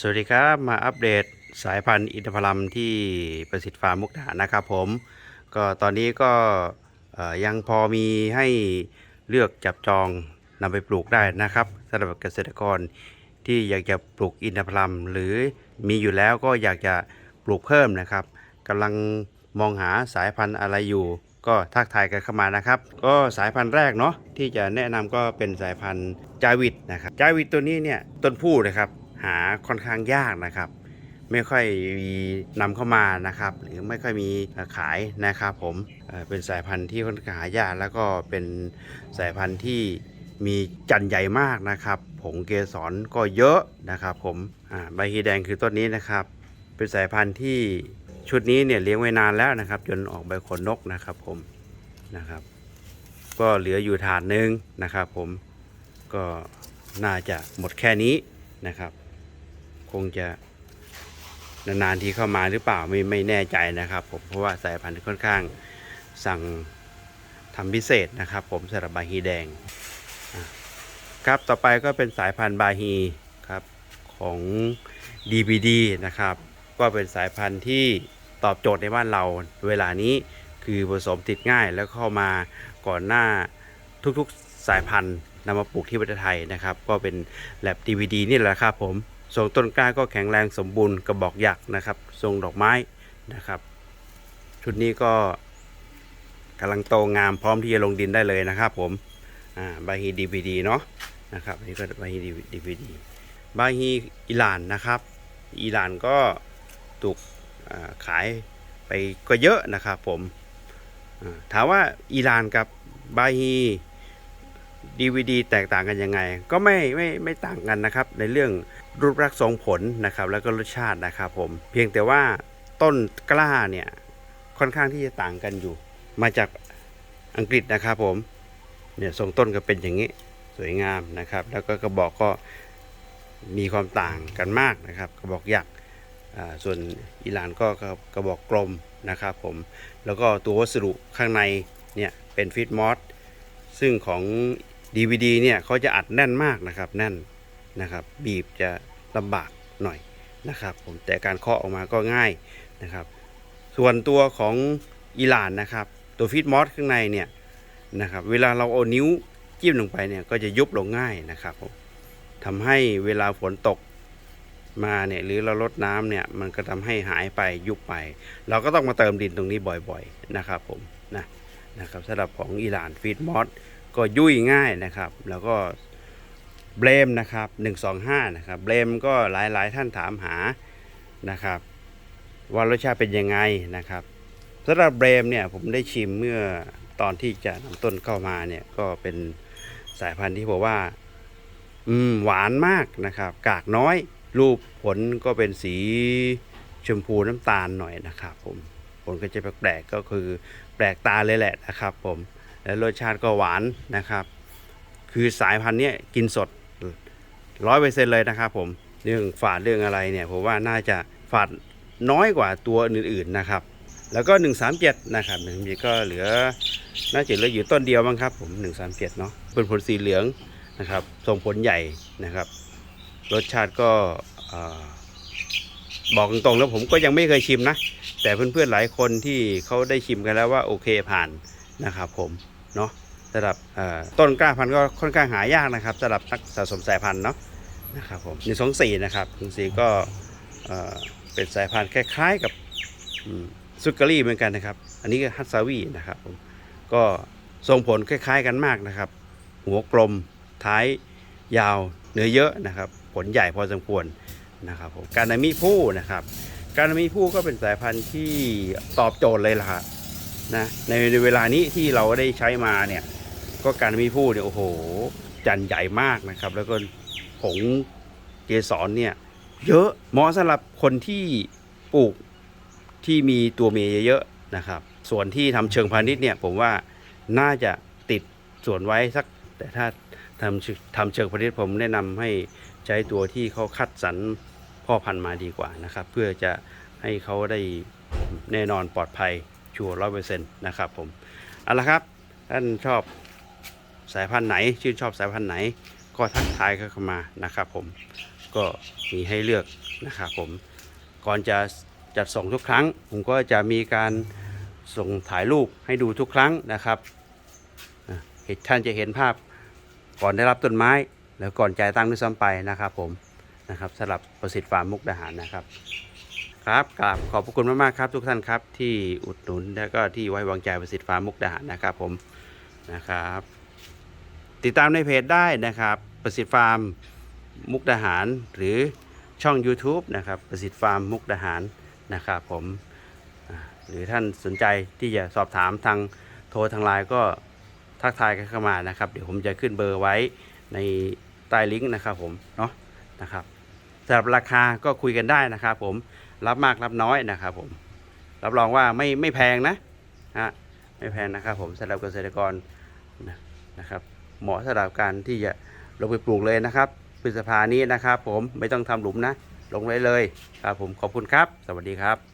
สวัสดีครับ มาอัปเดตสายพันธุ์อินทผลัมที่ประสิทธิ์ฟาร์มมุกดานะครับผม ก็ตอนนี้ก็ยังพอมีให้เลือกจับจองนำไปปลูกได้นะครับสำหรับเกษตรกรที่อยากจะปลูกอินทผลัม หรือมีอยู่แล้วก็อยากจะปลูกเพิ่มนะครับกำลังมองหาสายพันธุ์อะไรอยู่ ก็ทักทายกันเข้ามานะครับ ก็สายพันธุ์แรกเนาะที่จะแนะนำก็เป็นสายพันธุ์จาวิตนะครับจาวิตตัวนี้เนี่ยต้นผู้นะครับ หาค่อนข้างยากนะครับ ไม่ค่อยมีนำเข้ามานะครับ หรือไม่ค่อยมีขายนะครับผมเป็นสายพันธุ์ที่ค่อนข้างหายากแล้วก็เป็นสายพันธุ์ที่มีจันทร์ใหญ่มากนะครับ ผงเกสรก็เยอะนะครับผมใบฮีแดงคือต้นนี้นะครับ เป็นสายพันธุ์ที่ชุดนี้เนี่ยเลี้ยงไว้นานแล้วนะครับ จนออกใบขนนกนะครับผมนะครับ ก็เหลืออยู่ถาดหนึ่งนะครับผมก็น่าจะหมดแค่นี้นะครับ คงจะนานๆทีเข้ามาหรือเปล่าไม่ไม่แน่ใจนะครับผมเพราะว่าสายพันธุ์ค่อนข้างสั่งทำพิเศษนะครับ ผมสำหรับบาฮีแดง ครับต่อไปก็เป็นสายพันธุ์บาฮีครับของ DPD นะครับ ก็เป็นสายพันธุ์ที่ตอบโจทย์ในบ้านเรา เวลานี้คือผสมติดง่ายแล้วเข้ามาก่อนหน้าทุกๆสายพันธุ์นำมาปลูกที่ประเทศไทยนะครับ ก็เป็นแลบ DVD นี่แหละครับผม ทรงต้นกล้าก็แข็งแรงสมบูรณ์กระบอกหยักนะครับ ทรงดอกไม้นะครับ ชุดนี้ก็กำลังโตงามพร้อมที่จะลงดินได้เลยนะครับ ผมบาฮี DVD เนาะนะครับนนี้ก็บาฮี DVD บาฮีอิหร่านนะครับ อิหร่านก็ถูกขายไปก็เยอะนะครับผมถามว่าอิหร่านกับบาฮี DVD แตกต่างกันยังไง ก็ไม่ไม่ไม่ต่างกันนะครับในเรื่อง รูปลักษณ์ทรงผลนะครับ แล้วก็รสชาตินะครับผม เพียงแต่ว่าต้นกล้าเนี่ยค่อนข้างที่จะต่างกันอยู่ มาจากอังกฤษนะครับผมเนี่ยทรงต้นก็เป็นอย่างนี้สวยงามนะครับ แล้วก็กระบอกก็มีความต่างกันมากนะครับ กระบอกหยักส่วนอิหร่านก็กระกระบอกกลมนะครับผมแล้วก็ตัววัสดุข้างในเนี่ยเป็นฟิตมอสซึ่งของ DVD เนี่ยเขาจะอัดแน่นมากนะครับแน่น นะครับ บีบจะลำบากหน่อยนะครับผมแต่การเคาะออกมาก็ง่ายนะครับ ส่วนตัวของอิหร่านนะครับ ตัวฟิตมอสข้างในเนี่ยนะครับ เวลาเราเอานิ้วจิ้มลงไปเนี่ยก็จะยุบลงง่ายนะครับผมทำให้เวลาฝนตกมาเนี่ยหรือเราลดน้ำเนี่ยมันก็ทำให้หายไปยุบไป เราก็ต้องมาเติมดินตรงนี้บ่อยๆนะครับผมนะนะครับสำหรับของอิหร่านฟีดมอสก็ยุ่ยง่ายนะครับ แล้วก็ เบลมนะครับ 125 นะครับเบลมก็หลายๆท่านถามหานะครับ ว่ารสชาติเป็นยังไงนะครับสำหรับเบลมเนี่ยผมได้ชิมเมื่อตอนที่จะนำต้นเข้ามาเนี่ยก็เป็นสายพันธุ์ที่บอกว่า อืมหวานมากนะครับ กากน้อยรูปผลก็เป็นสีชมพูน้ำตาลหน่อยนะครับผมผลก็จะแปลกๆก็คือแปลกตาเลยแหละนะครับ ผมและรสชาติก็หวานนะครับ คือสายพันธุ์นี้กินสด ร้อยเปอร์เซ็นต์เลยนะครับผมเรื่องฝาดเรื่องอะไรเนี่ยผมว่าน่าจะฝาดน้อยกว่าตัวอื่นๆนะครับ แล้วก็ 137 นะครับหนึ่งมีก็เหลือน่าจะเหลืออยู่ต้นเดียวมั้งครับ ผม 137 เนาะเป็นผลสีเหลืองนะครับทรงผลใหญ่นะครับ รสชาติก็บอกตรงๆแล้วผมก็ยังไม่เคยชิมนะ แต่เพื่อนๆหลายคนที่เขาได้ชิมกันแล้วว่าโอเคผ่านนะครับผมเนาะ สำหรับต้นกล้าพันธุ์ก็ค่อนข้างหายากนะครับสำหรับนักสะสมสายพันธุ์เนาะนะครับผมในสองสี่นะครับสองสี่ก็เป็นสายพันธุ์คล้ายๆกับซุกเกอรี่เหมือนกันนะครับ อันนี้ก็ฮัตซาวีนะครับผมก็ทรงผลคล้ายๆกันมากนะครับ หัวกลมท้ายยาวเนื้อเยอะนะครับ ผลใหญ่พอสมควรนะครับผมการนามิผู้นะครับ การนามิผู้ก็เป็นสายพันธุ์ที่ตอบโจทย์เลยล่ะนะในในเวลานี้ที่เราได้ใช้มาเนี่ย ก็การมิผู้เนี่ยโอ้โห จันใหญ่มากนะครับ แล้วก็ผงเกสรเนี่ยเยอะเหมาะสำหรับคนที่ปลูกที่มีตัวเมียเยอะๆนะครับ ส่วนที่ทำเชิงพาณิชย์เนี่ยผมว่าน่าจะติดส่วนไว้สัก แต่ถ้าทำทำเชิงพาณิชย์ผมแนะนำให้ใช้ตัวที่เขาคัดสรรพ่อพันธุ์มาดีกว่านะครับ เพื่อจะให้เขาได้แน่นอนปลอดภัยชัวร์ร้อยเปอร์เซ็นต์นะครับผมเอาละครับท่านชอบ สายพันธุ์ไหน ชื่นชอบสายพันธุ์ไหน ก็ทักทายเข้ามานะครับผมก็มีให้เลือกนะครับผมก่อนจะจัดส่งทุกครั้ง ผมก็จะมีการส่งถ่ายรูปให้ดูทุกครั้งนะครับเห็นท่านจะเห็นภาพก่อนได้รับต้นไม้ แล้วก่อนจ่ายตังค์ด้วยซ้ำไปนะครับผมนะครับสำหรับประสิทธิ์ฟาร์มมุกดาหารนะครับครับกราบขอบพระคุณมากๆครับ ทุกท่านครับที่อุดหนุนและก็ที่ไว้วางใจประสิทธิ์ฟาร์มมุกดาหารนะครับผมนะครับ ติดตามในเพจได้นะครับ ประสิทธิ์ฟาร์มมุกดาหาร หรือช่อง YouTube นะครับ ประสิทธิ์ฟาร์มมุกดาหารนะครับผมหรือท่านสนใจที่จะสอบถามทางโทรทางไลน์ก็ทักทายกันเข้ามานะครับ เดี๋ยวผมจะขึ้นเบอร์ไว้ในใต้ลิงก์นะครับผมเนาะนะครับสำหรับราคาก็คุยกันได้นะครับผมรับมากรับน้อยนะครับผมรับรองว่าไม่ไม่แพงนะฮะไม่แพงนะครับผมสำหรับเกษตรกรนะครับ เหมาะสำหรับการที่จะลงไปปลูกเลยนะครับพฤษภานี้นะครับ ผมไม่ต้องทำหลุมนะ ลงเลยเลยครับผมขอบคุณครับ สวัสดีครับ